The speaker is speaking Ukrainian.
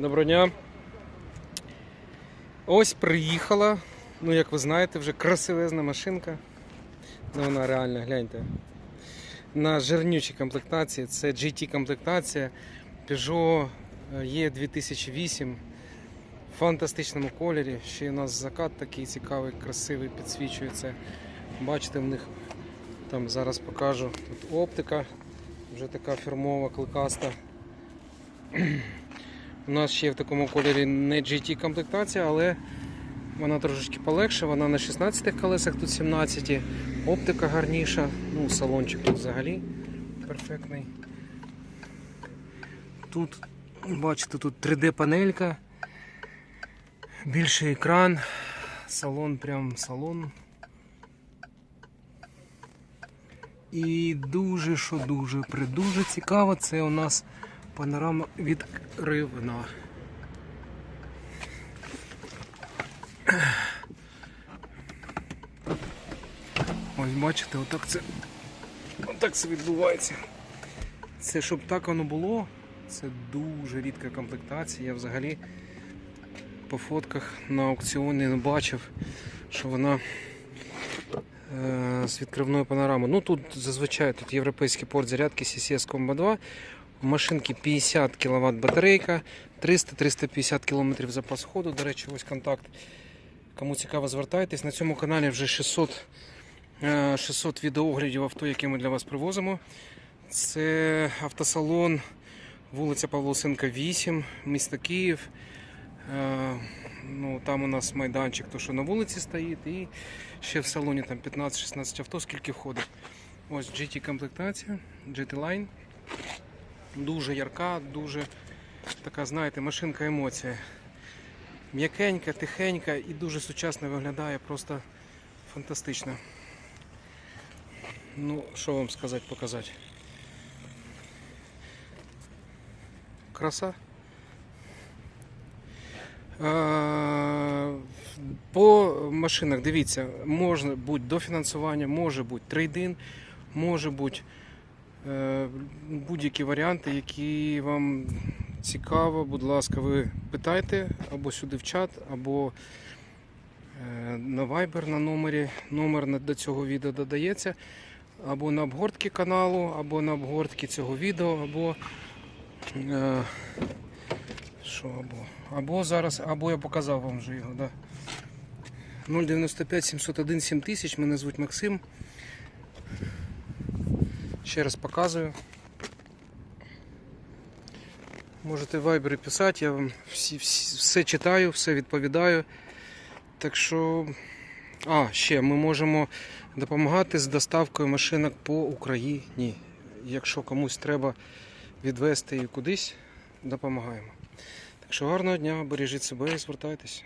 Доброго дня. Ось приїхала. Ну, як ви знаєте, вже красивезна машинка. Ну, вона реально, гляньте. На жирнючій комплектації. Це GT комплектація Peugeot E 2008 в фантастичному кольорі. Ще у нас закат такий цікавий, красивий, підсвічується. Бачите, в них там зараз покажу. Тут оптика, вже така фірмова, кликаста. У нас ще в такому кольорі не GT комплектація, але вона трошечки полегше, вона на 16 колесах, тут 17, оптика гарніша, ну салончик тут взагалі перфектний. Тут, бачите, тут 3D панелька, більший екран, салон прям салон. І дуже, що дуже, придуже цікаво, це у нас панорама відкривна. Ось бачите, отак це, отак це відбувається. Це щоб так воно було, це дуже рідка комплектація. Я взагалі по фотках на аукціоні не бачив, що вона е, з відкривною панорамою. Ну тут зазвичай тут європейський порт зарядки CCS Combo 2. Машинки 50 кВт батарейка, 300-350 км запас ходу. До речі, ось контакт. Кому цікаво, звертайтесь. На цьому каналі вже 600, е, 600 відеооглядів авто, які ми для вас привозимо. Це автосалон, вулиця Павлосенка, 8, місто Київ. Е, Ну, там у нас майданчик, то що на вулиці стоїть, і ще в салоні там 15-16 авто, скільки входить. Ось GT комплектація, GT Line. Дуже ярка, дуже така, знаєте, машинка емоція. М'якенька, тихенька і дуже сучасно виглядає, просто фантастично. Ну, що вам сказати, показати. Краса. По машинах, дивіться, може бути дофінансування, може бути трейдин, може бути будь-які варіанти, які вам цікаво, будь ласка, ви питайте або сюди в чат, або е, на Viber на номері. Номер до цього відео додається. Або на обгортки каналу, або на обгортки цього відео, або. Е, що або? Або зараз, або я показав вам вже його, да. 095 701 7000, мене звуть Максим. Ще раз показую. Можете в писати, я вам всі, всі, все читаю, все відповідаю. Так що. А, ще ми можемо допомагати з доставкою машинок по Україні. Якщо комусь треба відвезти її кудись, допомагаємо. Так що гарного дня, бережіть себе і звертайтесь.